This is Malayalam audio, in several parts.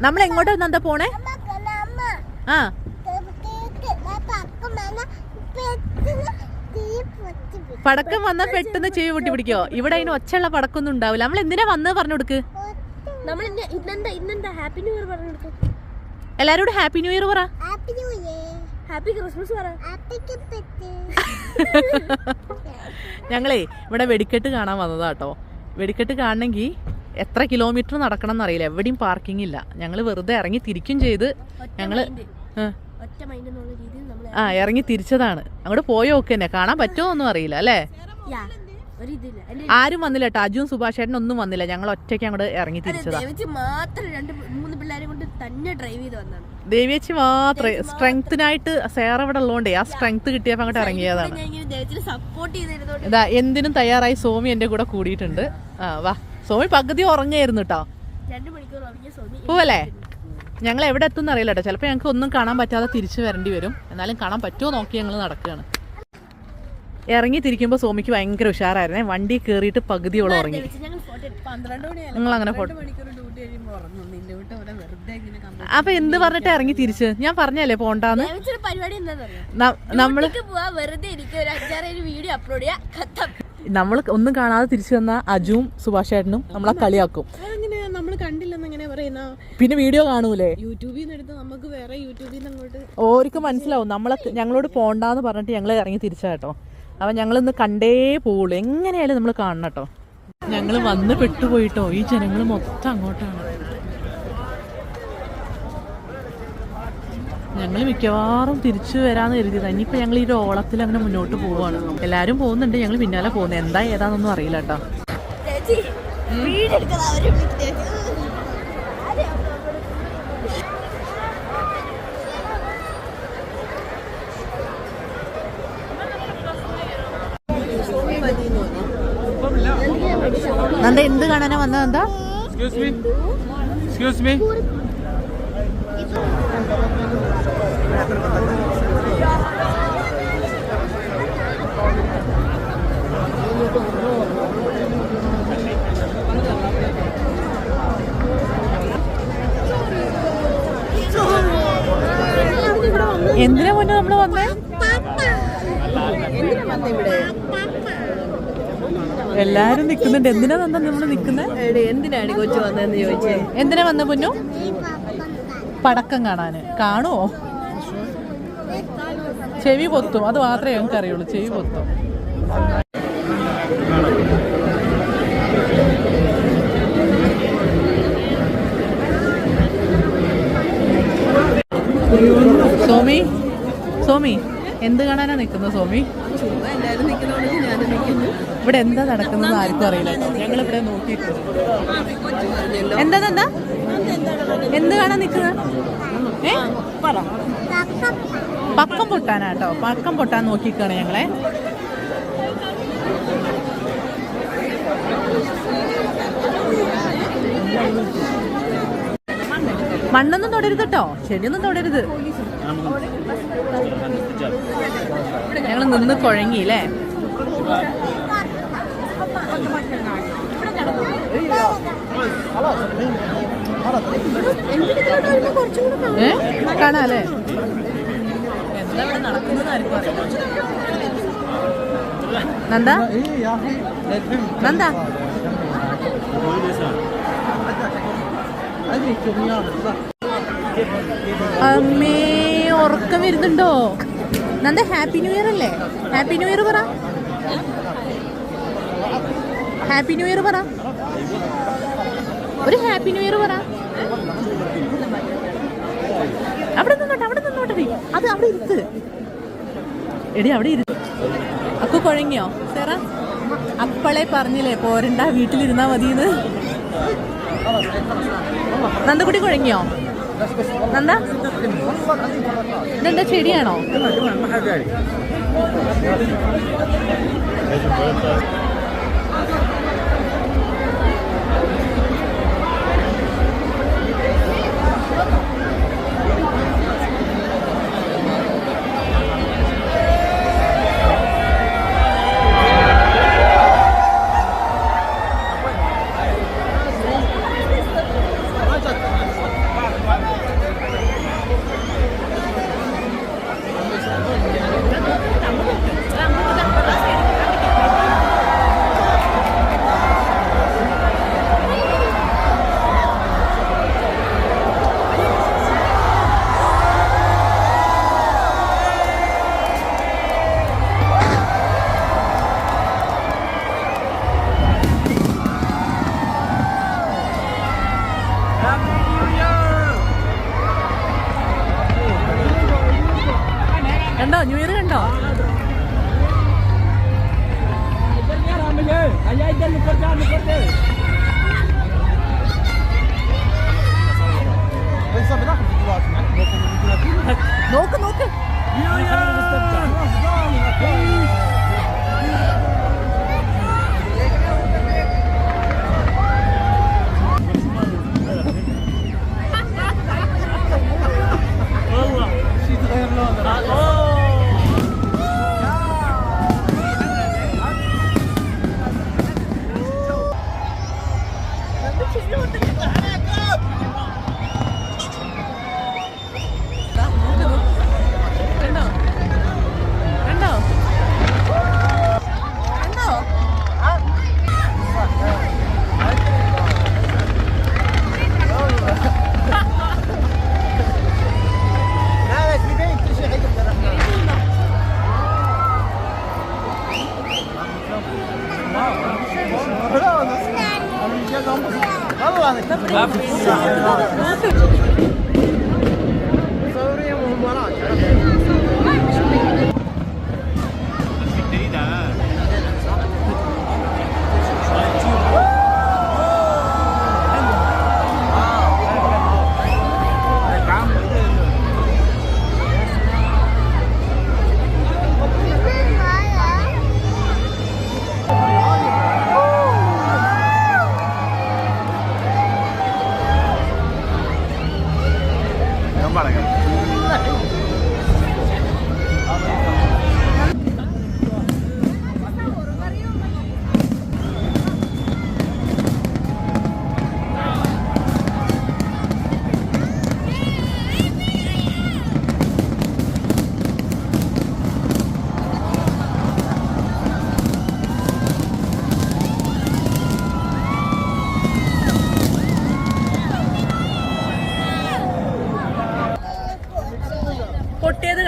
നമ്മൾ എങ്ങോട്ടാ നന്ദ പോണേ? ആ. പടക്കം വന്ന പെട്ടെന്ന് ചെവി പൊട്ടി പിടിക്കോ? ഇവിടെ അതിന് ഒച്ചയുള്ള പടക്കൊന്നും ഉണ്ടാവില്ല. നമ്മൾ എന്തിനാ വന്നത് പറഞ്ഞു കൊടുക്ക്? എല്ലാരോട് ഇന്ന് ഇന്നെന്താ ഇന്നെന്താ? ഹാപ്പി ന്യൂ ഇയർ പറഞ്ഞു കൊടുക്കും. എല്ലാരോടും ഹാപ്പി ന്യൂ ഇയർ പറ. ഹാപ്പി ക്രിസ്മസ് പറ. ഞങ്ങളേ ഇവിടെ വെടിക്കെട്ട് കാണാൻ വന്നതാട്ടോ വെടിക്കെട്ട് കാണണമെങ്കിൽ എത്ര കിലോമീറ്റർ നടക്കണം എന്നറിയില്ല. എവിടെയും പാർക്കിംഗ് ഇല്ല. ഞങ്ങൾ വെറുതെ ഇറങ്ങി തിരിക്കും ചെയ്ത് ഞങ്ങൾ ആ, ഇറങ്ങി തിരിച്ചതാണ്. അങ്ങോട്ട് പോയോ ഒക്കെ തന്നെ. കാണാൻ പറ്റുമോ ഒന്നും അറിയില്ല അല്ലേ? ആരും വന്നില്ല കേട്ടോ അജുവും സുഭാഷ് ചേട്ടനും ഒന്നും വന്നില്ല. ഞങ്ങൾ ഒറ്റയ്ക്ക് അങ്ങോട്ട് ഇറങ്ങി തിരിച്ചതാ. ദേവിയച്ചി മാത്രം സ്ട്രെങ്ത്തിനായിട്ട് സേറ ഇവിടെ ഉള്ളതുകൊണ്ടേ ആ സ്ട്രെങ്ത് കിട്ടിയപ്പോ അങ്ങോട്ട് ഇറങ്ങിയതാണ്. ഇതാ എന്തിനും തയ്യാറായി സോമി എന്റെ കൂടെ കൂടിയിട്ടുണ്ട്. ആ വാ. സോമി പകുതി ഉറങ്ങായിരുന്നു കേട്ടോ പോവല്ലേ? ഞങ്ങൾ എവിടെ എത്തും അറിയില്ല കേട്ടോ ചിലപ്പോൾ ഞങ്ങൾക്ക് ഒന്നും കാണാൻ പറ്റാതെ തിരിച്ചു വരേണ്ടി വരും. എന്നാലും കാണാൻ പറ്റുമോ നോക്കി ഞങ്ങൾ നടക്കുകയാണ് ഇറങ്ങി തിരിക്കുമ്പോൾ സോമിക്ക് ഭയങ്കര ഉഷാറായിരുന്നേ. വണ്ടി കയറിയിട്ട് പകുതിയോളം ഉറങ്ങി. നിങ്ങൾ അങ്ങനെ ഫോട്ടോ അപ്പൊ എന്ത് പറഞ്ഞിട്ട് ഇറങ്ങി തിരിച്ച്? ഞാൻ പറഞ്ഞല്ലേ പോണ്ടാന്ന്? നമ്മൾ പോവാ വെറുതെ വീഡിയോ അപ്ലോഡ് ചെയ്യാം. നമ്മൾ ഒന്നും കാണാതെ തിരിച്ചു വന്ന അജുവും സുഭാഷ് ചേട്ടനും നമ്മളെ കളിയാക്കും. നമ്മൾ കണ്ടില്ലെന്ന് എങ്ങനെ പറയുന്ന? പിന്നെ വീഡിയോ കാണൂലേ? യൂട്യൂബിൽ നിന്ന് എടുത്ത് നമുക്ക് വേറെ യൂട്യൂബിൽ നിന്ന് അങ്ങോട്ട് ഓർക്ക് മനസ്സിലാവും. നമ്മളെ ഞങ്ങളോട് പോണ്ടാന്ന് പറഞ്ഞിട്ട് ഞങ്ങൾ ഇറങ്ങി തിരിച്ചാ കേട്ടോ. അപ്പൊ ഞങ്ങൾ ഇന്ന് കണ്ടേ പോവുള്ളൂ. എങ്ങനെയായാലും നമ്മൾ കാണണം കേട്ടോ. ഞങ്ങൾ വന്ന് പെട്ടുപോയിട്ടോ. ഈ ജനങ്ങൾ മൊത്തം അങ്ങോട്ടാണ്. ഞങ്ങൾ മിക്കവാറും തിരിച്ചു വരാന്ന് കരുതിയത്. ഇനിയിപ്പോ ഞങ്ങൾ ഈ ഒരു ഓളത്തിൽ അങ്ങനെ മുന്നോട്ട് പോവാണ്. എല്ലാരും പോകുന്നുണ്ട് ഞങ്ങൾ പിന്നാലെ പോകുന്നത് എന്താ ഏതാന്നൊന്നും അറിയില്ല കേട്ടോ. നന്ദ എന്ത് കാണാനാ വന്നത് എന്താ മീ എക്സ്ക്യൂസ് മീ. എന്തിനാ മുന്നേ നമ്മൾ വന്നേ? എല്ലാരും നിക്കുന്നുണ്ട്. എന്തിനാ വന്ന നമ്മൾ നിക്കുന്നേ? എന്തിനാണ് കൊച്ചു വന്നതെന്ന് ചോദിച്ചേ? എന്തിനാ വന്ന പൊന്നു? പടക്കം കാണാന്. കാണുവോ? ചെവി പൊത്തും. അത് മാത്രമേ ഞങ്ങൾക്ക് അറിയുള്ളൂ. ചെവി പൊത്തും. സോമി? സോമി എന്ത് കാണാനാ നിൽക്കുന്നത് സോമി? ഇവിടെ എന്താ നടക്കുന്നത് ആർക്കും അറിയില്ല. ഞങ്ങൾ ഇവിടെ നോക്കിയിട്ടുണ്ട്. എന്താ എന്താ എന്ത്? കാണാൻ നിൽക്കുന്നത്? ഏ? പക്കം പൊട്ടാനാട്ടോ. പക്കം പൊട്ടാൻ നോക്കിക്കാണ് ഞങ്ങളെ. മണ്ണൊന്നും തൊടരുത് കേട്ടോ ചെടിയൊന്നും തൊടരുത്. ഞങ്ങൾ നിന്ന് കുഴങ്ങി അല്ലേ? കാണാല്ലേ എന്താ ഇവിടെ നടക്കുന്നത് ആർക്കും അറിയില്ല. നന്ദ? നന്ദ? അമ്മേ ഉറക്കം വരുന്നുണ്ടോ? നന്ദ ഹാപ്പി ന്യൂ ഇയർ അല്ലേ? ഹാപ്പി ന്യൂ ഇയർ പറ. ഹാപ്പി ന്യൂ ഇയർ പറ. ഒരു ഹാപ്പി ന്യൂ ഇയർ പറ. അവിടെ അവിടെ. അത് അവിടെ ഇരുത്ത്. എടി അവിടെ ഇരുത്ത് അക്കു കുഴങ്ങിയോ? സെറ അപ്പളെ പറഞ്ഞില്ലേ പോരണ്ട വീട്ടിലിരുന്നാ മതിയെന്ന് നന്ദക്കുട്ടി കുഴങ്ങിയോ? നന്ദ? ചെടിയാണോ? പൊട്ടിയത്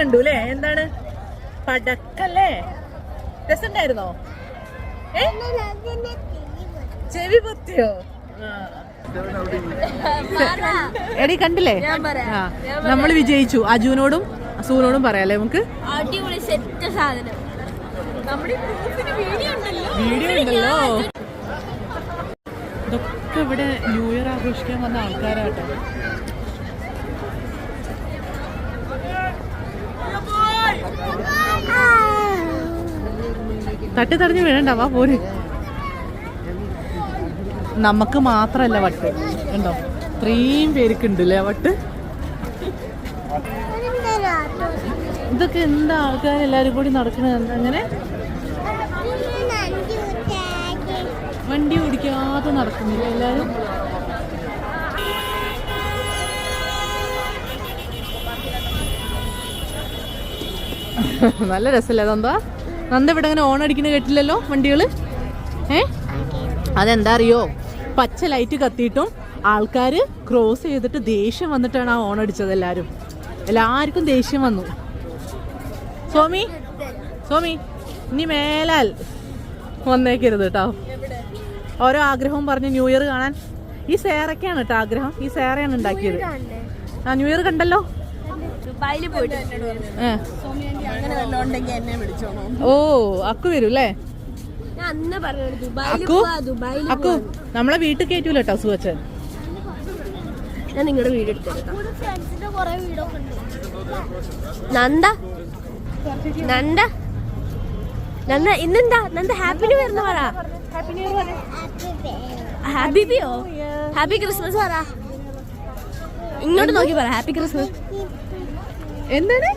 കണ്ടു അല്ലേ എന്താണ്? പടക്കല്ലേ? രസണ്ടായിരുന്നോ ഏ? ചെവി പൊത്തിയോ? എടി കണ്ടില്ലേ. നമ്മൾ വിജയിച്ചു. അജുവിനോടും അസുവിനോടും പറയാല്ലേ നമുക്ക്? അടിപൊളി സെറ്റ് സാധനം. വീഡിയോ ഉണ്ടല്ലോ. വീഡിയോ ഉണ്ടല്ലോ. ഇതൊക്കെ ഇവിടെ ന്യൂ ഇയർ ആഘോഷിക്കാൻ വന്ന ആൾക്കാരാട്ടോ. തട്ടി തടഞ്ഞു വീഴണ്ട വാ പോര്. നമുക്ക് മാത്രല്ല വട്ട്. ഉണ്ടോ ഇത്രയും പേർക്ക് ഉണ്ടല്ലേ വട്ട്? ഇതൊക്കെ എന്താ ആൾക്കാർ എല്ലാരും കൂടി നടക്കുന്നത് അങ്ങനെ? വണ്ടി ഓടിക്കാതെ നടക്കുന്നില്ല എല്ലാരും? നല്ല രസല്ലേ അതെന്താ നന്ദ ഇവിടെ ഇങ്ങനെ ഓൺ അടിക്കുന്ന കേട്ടില്ലല്ലോ വണ്ടികൾ? ഏ? അതെന്താ അറിയോ? പച്ച ലൈറ്റ് കത്തിയിട്ടും ആൾക്കാര് ക്രോസ് ചെയ്തിട്ട് ദേഷ്യം വന്നിട്ടാണ് ആ ഓൺ അടിച്ചത് എല്ലാരും. എല്ലാവർക്കും ദേഷ്യം വന്നു. സോമി സോമി ഇനി മേലാൽ വന്നേക്കരുത് കേട്ടോ ഓരോ ആഗ്രഹവും പറഞ്ഞ് ന്യൂ ഇയർ കാണാൻ. ഈ സേറൊക്കെയാണ് കേട്ടോ ആഗ്രഹം. ഈ സേറയാണ് ഉണ്ടാക്കിയത്. ആ ന്യൂ ഇയർ കണ്ടല്ലോ? ദുബായിൽ പോയിട്ട് ഓ അക്കു വരും അല്ലേ ഞാൻ അന്ന് പറഞ്ഞു ദുബായിൽ അക്കു പോവാ ദുബായിൽ അക്കു നമ്മളെ വീട്ടിൽ കയറ്റൂല കേട്ടോ സുവച്ചൻ ഞാൻ നിങ്ങളുടെ വീട് എടുത്തെടുക്കാം നന്ദ? നന്ദ? നന്ദ ഇന്നെന്താ? നന്ദ ഹാപ്പി ന്യൂ ഇയർ എന്ന് പറ. ഹാപ്പി ബിയോ ഹാപ്പി ക്രിസ്മസ് പറ. ഇങ്ങോട്ട് നോക്കി പറ ഹാപ്പി ക്രിസ്മസ്. എന്താണ്?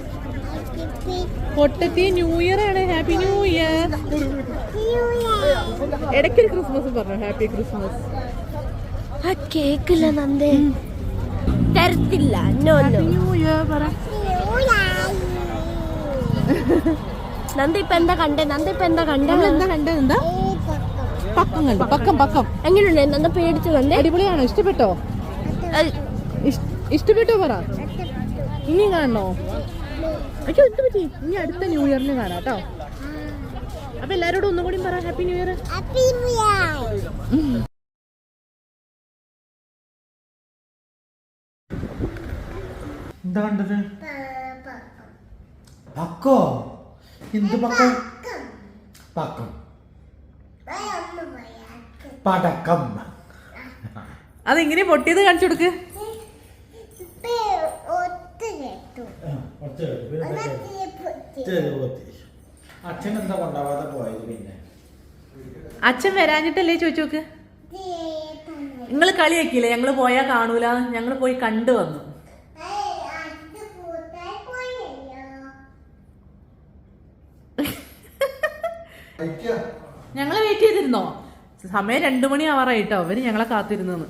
പൊട്ടത്തി ന്യൂ ഇയർ ആണ്. ഹാപ്പി ന്യൂ ഇയർ ഇടയ്ക്കൊരു ക്രിസ്മസ് പറഞ്ഞു? ഹാപ്പി ക്രിസ്മസ് ആ കേക്കില്ല നന്ദേ. തരത്തില്ല. ന്യൂ ഇയർ പറ. നന്ദ ഇപ്പൊ എന്താ കണ്ടേ? നന്ദ ഇപ്പൊ എന്താ കണ്ടേ? എന്താ എന്താ? പക്കം. കണ്ടു. പക്കം പക്കം. എങ്ങനെയുണ്ട്? നന്ദ പേടിച്ചു നന്ദ. അടിപൊളിയാണോ? ഇഷ്ടപ്പെട്ടോ? ഇഷ്ടപ്പെട്ടോ പറ. ഇനി കാണണോ? അയ്യോ എന്ത് പറ്റി? ഇനി അടുത്ത ന്യൂ ഇയറിന് കാണാം കേട്ടോ. അപ്പൊ എല്ലാരോടും ഒന്നും കൂടി പറ ഹാപ്പി ന്യൂ ഇയർ എന്താ കണ്ടത്? പക്കോ? എന്ത് പക്കം? പക്കം. പടക്കം. അതെങ്ങനെ പൊട്ടിയത് കാണിച്ചു കൊടുക്ക്. അച്ഛൻ എന്താ കൊണ്ടാവാതെ പോയത് പിന്നെ? അച്ഛൻ വരാഞ്ഞിട്ടല്ലേ ചോദിച്ചോക്ക്? നിങ്ങൾ കളിയാക്കിയില്ലേ ഞങ്ങൾ പോയാ കാണൂല. ഞങ്ങൾ പോയി കണ്ടു വന്നു. ഞങ്ങൾ വെയിറ്റ് ചെയ്തിരുന്നോ? സമയം രണ്ടു മണി ആവാറായിട്ടോ. അവർ ഞങ്ങളെ കാത്തിരുന്നെന്ന്.